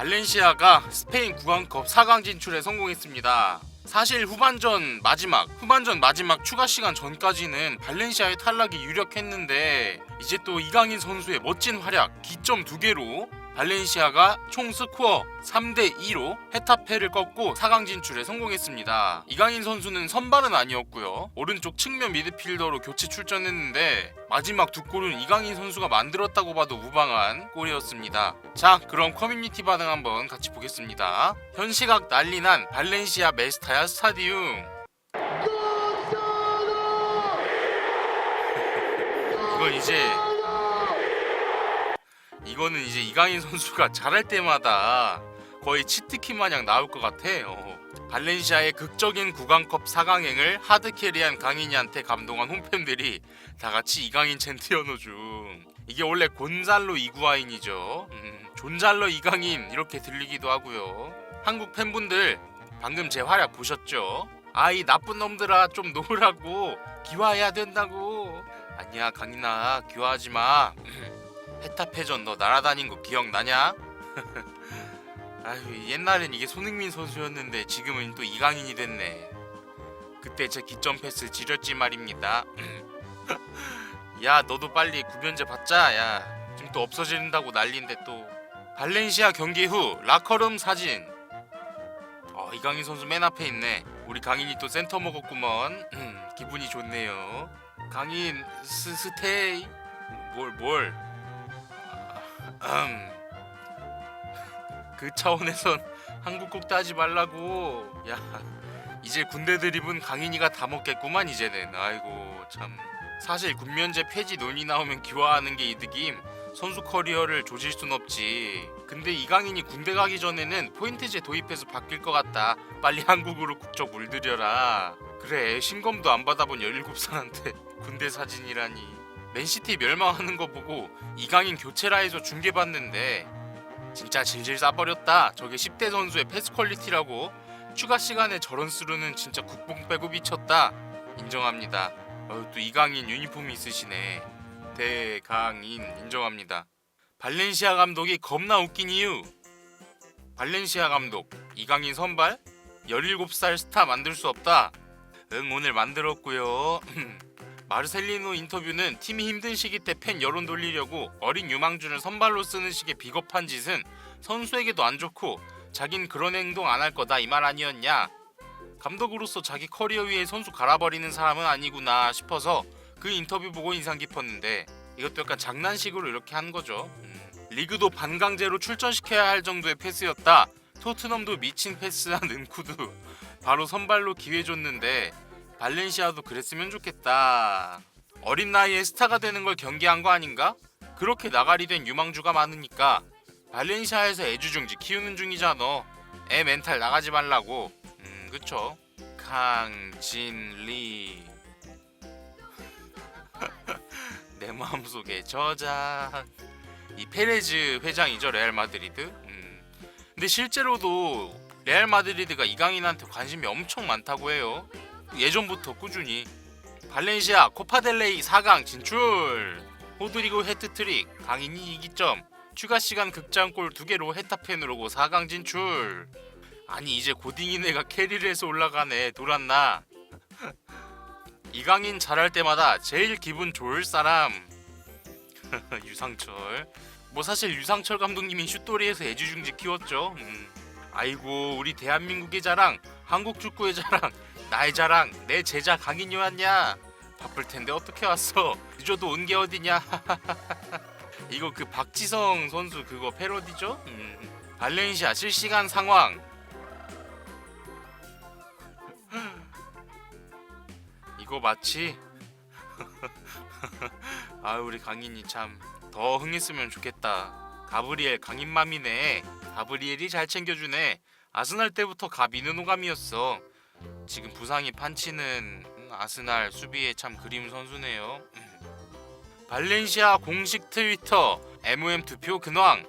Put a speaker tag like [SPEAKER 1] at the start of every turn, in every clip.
[SPEAKER 1] 발렌시아가 스페인 구강컵 4강 진출에 성공했습니다. 사실 후반전 마지막, 후반전 마지막 추가 시간 전까지는 발렌시아의 탈락이 유력했는데 이제 또 이강인 선수의 멋진 활약, 기점 두 개로 발렌시아가 총 스코어 3대 2로 헤타페를 꺾고 4강 진출에 성공했습니다. 이강인 선수는 선발은 아니었고요. 오른쪽 측면 미드필더로 교체 출전했는데 마지막 두 골은 이강인 선수가 만들었다고 봐도 무방한 골이었습니다. 자, 그럼 커뮤니티 반응 한번 같이 보겠습니다. 현 시각 난리난 발렌시아 메스타야 스타디움. 이건 이제 이거는 이제 이강인 선수가 잘할 때마다 거의 치트키 마냥 나올 것 같아. 어. 발렌시아의 극적인 구강컵 4강행을 하드캐리한 강인이한테 감동한 홈팬들이 다 같이 이강인 챈티어노 중. 이게 원래 곤잘로 이구아인이죠. 음, 존잘러 이강인 이렇게 들리기도 하고요. 한국 팬분들 방금 제 활약 보셨죠? 아 이 나쁜 놈들아 좀 놓으라고 기화해야 된다고. 아니야 강인아 기화하지 마. 헤타페전 너 날아다닌 거 기억나냐? 아유 옛날엔 이게 손흥민 선수였는데 지금은 또 이강인이 됐네. 그때 제 기점 패스 지렸지 말입니다. 야 너도 빨리 구변제 받자. 야 지금 또 없어진다고 난리인데 또 발렌시아 경기 후 라커룸 사진. 어 이강인 선수 맨 앞에 있네. 우리 강인이 또 센터 먹었구먼. 음, 기분이 좋네요. 강인 스 스테이 뭘 뭘? 음. 그 차원에선 한국 곡 따지 말라고. 야, 이제 군대 드립은 강인이가 다 먹겠구만 이제는. 아이고 참. 사실 군면제 폐지 논의 나오면 기화하는 게 이득임. 선수 커리어를 조질 순 없지. 근데 이강인이 군대 가기 전에는 포인트제 도입해서 바뀔 것 같다. 빨리 한국으로 국적 물들여라. 그래 신검도 안 받아본 17살한테 군대 사진이라니. 맨시티 멸망하는 거 보고 이강인 교체라 해서 중계봤는데 진짜 질질 싸버렸다. 저게 10대 선수의 패스 퀄리티라고 추가 시간에 저런 스루는 진짜 국뽕 빼고 미쳤다. 인정합니다. 어, 또 이강인 유니폼이 있으시네. 대강인 인정합니다. 발렌시아 감독이 겁나 웃긴 이유. 발렌시아 감독 이강인 선발 17살 스타 만들 수 없다. 응 오늘 만들었고요. 마르셀리노 인터뷰는 팀이 힘든 시기 때 팬 여론 돌리려고 어린 유망주를 선발로 쓰는 식의 비겁한 짓은 선수에게도 안 좋고 자긴 그런 행동 안 할 거다 이 말 아니었냐. 감독으로서 자기 커리어 위에 선수 갈아버리는 사람은 아니구나 싶어서 그 인터뷰 보고 인상 깊었는데 이것도 약간 장난식으로 이렇게 한 거죠. 음. 리그도 반강제로 출전시켜야 할 정도의 패스였다. 토트넘도 미친 패스한 은쿠드 바로 선발로 기회 줬는데 발렌시아도 그랬으면 좋겠다. 어린 나이에 스타가 되는 걸 경계한 거 아닌가? 그렇게 나가리 된 유망주가 많으니까 발렌시아에서 애주중지 키우는 중이잖아. 애 멘탈 나가지 말라고. 음, 그쵸. 강진리. 내 마음속에 저장. 이 페레즈 회장이죠 레알 마드리드. 음. 근데 실제로도 레알 마드리드가 이강인한테 관심이 엄청 많다고 해요. 예전부터 꾸준히 발렌시아 코파델레이 4강 진출. 호드리고 헤트트릭 강인이 이기점 추가 시간 극장골 두 개로 헤타펜으로 고 4강 진출. 아니 이제 고딩이네가 캐리를 해서 올라가네 돌았나. 이강인 잘할 때마다 제일 기분 좋을 사람. 유상철. 뭐 사실 유상철 감독님이 슛돌이에서 애주중지 키웠죠. 음. 아이고 우리 대한민국의 자랑 한국 축구의 자랑 나의 자랑 내 제자 강인이 왔냐? 바쁠 텐데 어떻게 왔어? 늦어도 온 게 어디냐? 이거 그 박지성 선수 그거 패러디죠? 음. 발렌시아 실시간 상황. 이거 마치 아 우리 강인이 참 더 흥했으면 좋겠다. 가브리엘 강인맘이네. 가브리엘이 잘 챙겨주네. 아스날 때부터 가비는 호감이었어 지금 부상이 판치는 아스날 수비에 참 그림 선수네요. 발렌시아 공식 트위터 MOM 투표 근황.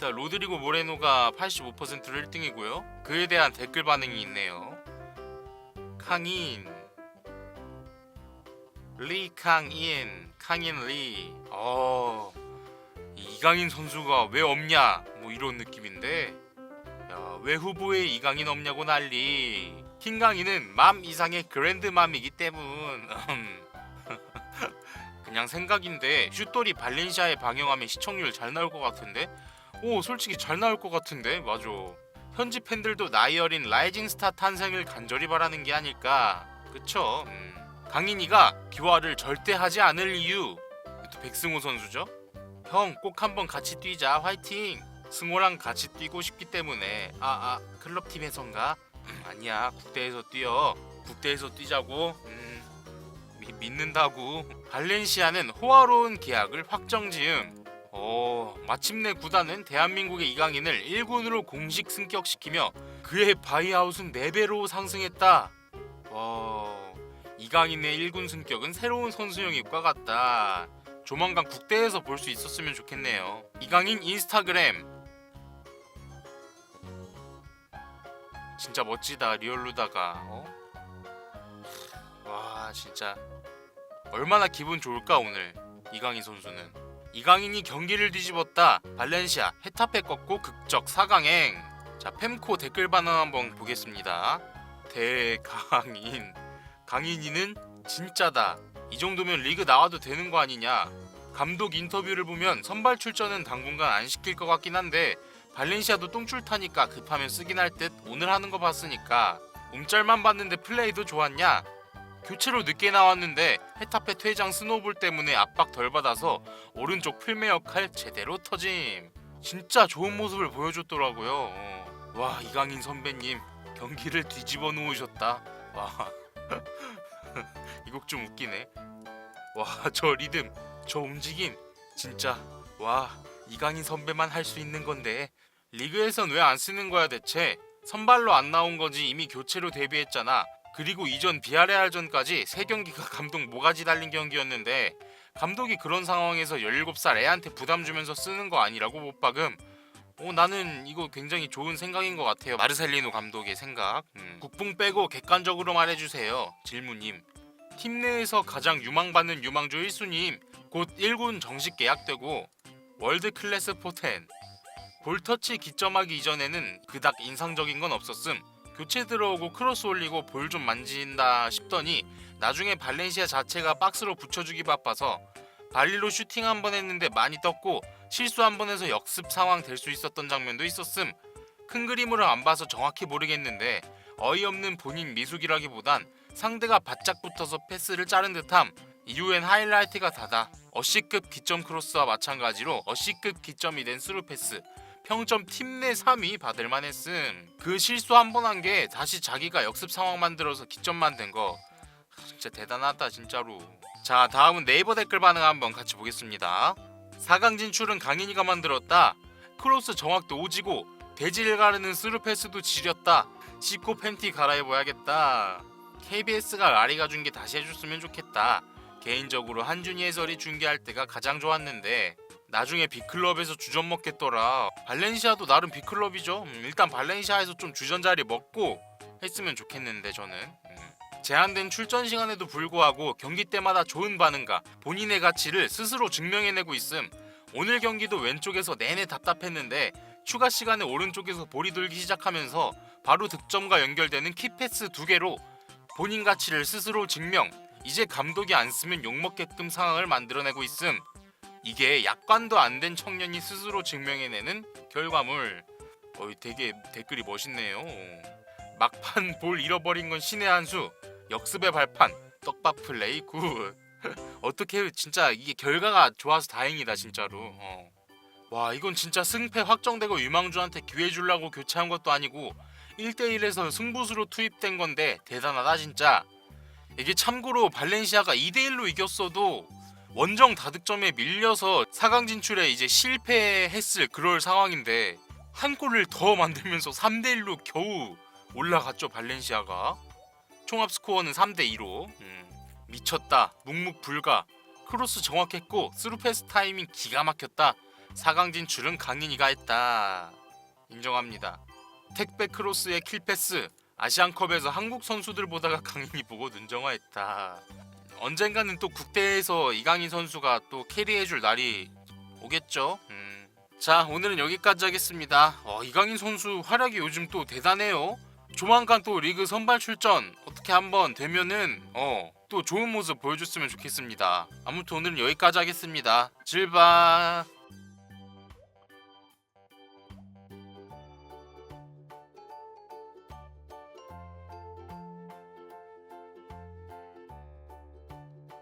[SPEAKER 1] 로드리고 모레노가 85%를 1등이고요. 그에 대한 댓글 반응이 있네요. 강인 리강인 강인 리. 어 이강인 선수가 왜 없냐? 뭐 이런 느낌인데 야, 왜 후보에 이강인 없냐고 난리. 킹강인은 맘 이상의 그랜드맘이기 때문. 음. 그냥 생각인데 슛돌이 발렌시아에 방영하면 시청률 잘 나올 것 같은데? 오 솔직히 잘 나올 것 같은데 맞아. 현지 팬들도 나이 어린 라이징 스타 탄생을 간절히 바라는 게 아닐까. 그쵸? 음. 강인이가 기화를 절대 하지 않을 이유. 또 백승호 선수죠? 형 꼭 한번 같이 뛰자 화이팅. 승호랑 같이 뛰고 싶기 때문에 아아 클럽 팀에선가? 음, 아니야 국대에서 뛰어. 국대에서 뛰자고. 음, 미, 믿는다고. 발렌시아는 호화로운 계약을 확정지음. 어, 마침내 구단은 대한민국의 이강인을 1군으로 공식 승격시키며 그의 바이아웃은 4배로 상승했다. 와, 이강인의 1군 승격은 새로운 선수 영입과 같다. 조만간 국대에서 볼 수 있었으면 좋겠네요. 이강인 인스타그램. 진짜 멋지다 리얼루다가. 어? 와 진짜 얼마나 기분 좋을까 오늘 이강인 선수는. 이강인이 경기를 뒤집었다. 발렌시아 헤타페 꺾고 극적 4강행. 자 fem코 댓글 반응 한번 보겠습니다. 대강인 강인이는 진짜다. 이 정도면 리그 나와도 되는 거 아니냐? 감독 인터뷰를 보면 선발 출전은 당분간 안 시킬 것 같긴 한데 발렌시아도 똥줄 타니까 급하면 쓰긴 할 듯 오늘 하는 거 봤으니까 움짤만 봤는데 플레이도 좋았냐? 교체로 늦게 나왔는데 헤타페 퇴장 스노볼 때문에 압박 덜 받아서 오른쪽 풀메 역할 제대로 터짐. 진짜 좋은 모습을 보여줬더라고요. 어. 와 이강인 선배님 경기를 뒤집어 놓으셨다. 와 이 곡 좀 웃기네. 와 저 리듬, 저 움직임 진짜 와 이강인 선배만 할 수 있는 건데 리그에선 왜 안 쓰는 거야 대체? 선발로 안 나온 거지 이미 교체로 데뷔했잖아. 그리고 이전 비아레알전까지 세 경기가 감독 모가지 달린 경기였는데 감독이 그런 상황에서 17살 애한테 부담 주면서 쓰는 거 아니라고 못 박음. 어, 나는 이거 굉장히 좋은 생각인 것 같아요. 마르셀리노 감독의 생각. 음. 국뽕 빼고 객관적으로 말해주세요. 질문님. 팀 내에서 가장 유망받는 유망주 1순위임 곧 1군 정식 계약되고 월드 클래스 포텐 볼터치 기점하기 이전에는 그닥 인상적인 건 없었음. 교체 들어오고 크로스 올리고 볼 좀 만진다 싶더니 나중에 발렌시아 자체가 박스로 붙여주기 바빠서 발리로 슈팅 한 번 했는데 많이 떴고 실수 한 번 해서 역습 상황 될 수 있었던 장면도 있었음. 큰 그림으로 안 봐서 정확히 모르겠는데 어이없는 본인 미숙이라기보단 상대가 바짝 붙어서 패스를 자른 듯함 이후엔 하이라이트가 다다. 어시급 기점 크로스와 마찬가지로 어시급 기점이 된 스루 패스 평점 팀 내 3위 받을 만했음. 그 실수 한 번 한 게 다시 자기가 역습 상황 만들어서 기점 만든 거. 진짜 대단하다 진짜로. 자 다음은 네이버 댓글 반응 한번 같이 보겠습니다. 4강 진출은 강인이가 만들었다. 크로스 정확도 오지고 대지를 가르는 스루 패스도 지렸다. 씻고 팬티 갈아입어야겠다. KBS가 라리가 준 게 다시 해줬으면 좋겠다. 개인적으로 한준희 해설이 중계할 때가 가장 좋았는데 나중에 빅클럽에서 주전 먹겠더라. 발렌시아도 나름 빅클럽이죠. 음, 일단 발렌시아에서 좀 주전 자리 먹고 했으면 좋겠는데 저는. 음. 제한된 출전 시간에도 불구하고 경기 때마다 좋은 반응과 본인의 가치를 스스로 증명해내고 있음. 오늘 경기도 왼쪽에서 내내 답답했는데 추가 시간에 오른쪽에서 볼이 돌기 시작하면서 바로 득점과 연결되는 키패스 두 개로 본인 가치를 스스로 증명. 이제 감독이 안 쓰면 욕먹게끔 상황을 만들어내고 있음. 이게 약관도 안 된 청년이 스스로 증명해내는 결과물. 어이 되게 댓글이 멋있네요. 막판 볼 잃어버린 건 신의 한 수. 역습의 발판. 떡밥 플레이 굿. 어떻게 진짜 이게 결과가 좋아서 다행이다 진짜로. 어. 와 이건 진짜 승패 확정되고 유망주한테 기회 주려고 교체한 것도 아니고 1대1에서 승부수로 투입된 건데 대단하다 진짜 이게 참고로 발렌시아가 2대1로 이겼어도 원정 다득점에 밀려서 4강 진출에 이제 실패했을 그럴 상황인데 한 골을 더 만들면서 3대 1로 겨우 올라갔죠 발렌시아가. 총합 스코어는 3대 2로. 음, 미쳤다 묵묵불가. 크로스 정확했고 스루패스 타이밍 기가 막혔다. 4강 진출은 강인이가 했다. 인정합니다. 택배 크로스의 킬패스. 아시안컵에서 한국 선수들 보다가 강인이 보고 눈정화했다. 언젠가는 또 국대에서 이강인 선수가 또 캐리해줄 날이 오겠죠. 음. 자 오늘은 여기까지 하겠습니다. 어, 이강인 선수 활약이 요즘 또 대단해요. 조만간 또 리그 선발 출전 어떻게 한번 되면은 어 또 좋은 모습 보여줬으면 좋겠습니다. 아무튼 오늘은 여기까지 하겠습니다. 질바.